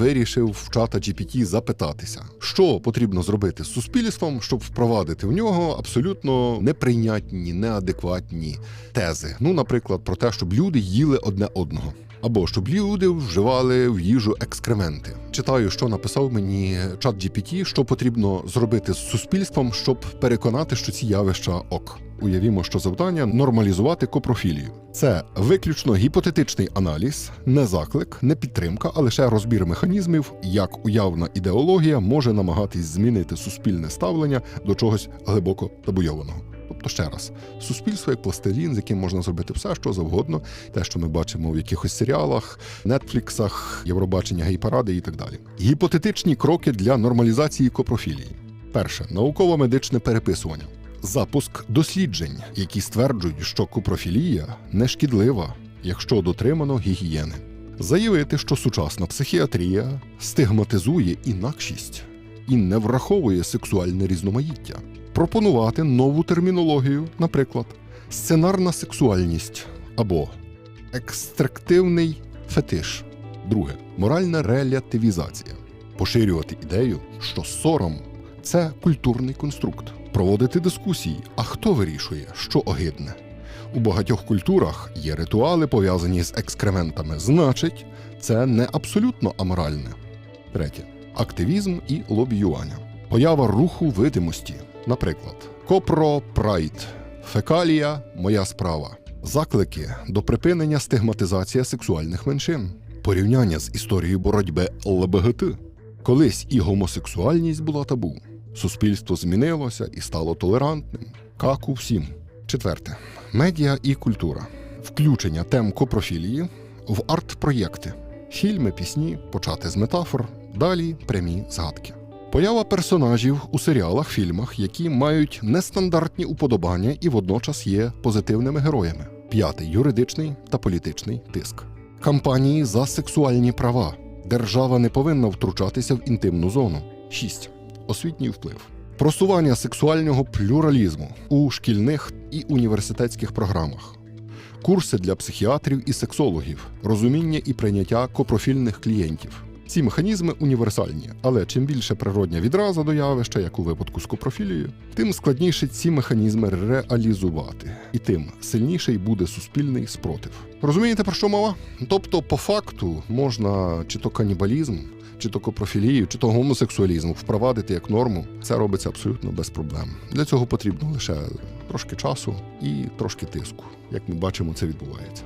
вирішив в чата GPT запитатися, що потрібно зробити з суспільством, щоб впровадити в нього абсолютно неприйнятні, неадекватні тези. Ну, наприклад, про те, щоб люди їли одне одного. Або щоб люди вживали в їжу екскременти. Читаю, що написав мені чат GPT, що потрібно зробити з суспільством, щоб переконати, що ці явища ок. Уявімо, що завдання нормалізувати копрофілію. Це виключно гіпотетичний аналіз, не заклик, не підтримка, а лише розбір механізмів, як уявна ідеологія може намагатись змінити суспільне ставлення до чогось глибоко табуйованого. Тобто ще раз, суспільство як пластилін, з яким можна зробити все, що завгодно, те, що ми бачимо в якихось серіалах, нетфліксах, Євробачення, гей-паради і так далі. Гіпотетичні кроки для нормалізації копрофілії. Перше науково-медичне переписування. Запуск досліджень, які стверджують, що копрофілія не шкідлива, якщо дотримано гігієни. Заявити, що сучасна психіатрія стигматизує інакшість і не враховує сексуальне різноманіття. Пропонувати нову термінологію, наприклад, сценарна сексуальність або екстрактивний фетиш. Друге моральна релятивізація. Поширювати ідею, що сором це культурний конструкт. Проводити дискусії, а хто вирішує, що огидне. У багатьох культурах є ритуали, пов'язані з екскрементами. Значить, це не абсолютно аморальне. Третє активізм і лобіювання. Поява руху видимості, наприклад, Копро Прайд, Фекалія Моя справа, заклики до припинення стигматизації сексуальних меншин, порівняння з історією боротьби ЛГБТ. Колись і гомосексуальність була табу. Суспільство змінилося і стало толерантним. Каку всім. Четверте медіа і культура. Включення тем копрофілії в арт-проєкти. Фільми, пісні, почати з метафор, далі прямі згадки. Поява персонажів у серіалах, фільмах, які мають нестандартні уподобання і водночас є позитивними героями. П'ятий юридичний та політичний тиск. Кампанії за сексуальні права. Держава не повинна втручатися в інтимну зону. 6. Освітній вплив. Просування сексуального плюралізму у шкільних і університетських програмах. Курси для психіатрів і сексологів, розуміння і прийняття копрофільних клієнтів. Ці механізми універсальні, але чим більше природня відраза до явища, як у випадку з копрофілією, тим складніше ці механізми реалізувати, і тим сильніший буде суспільний спротив. Розумієте про що мова? Тобто, по факту можна чи то канібалізм, чи то копрофілію, чи то гомосексуалізм впровадити як норму. Це робиться абсолютно без проблем. Для цього потрібно лише трошки часу і трошки тиску. Як ми бачимо, це відбувається.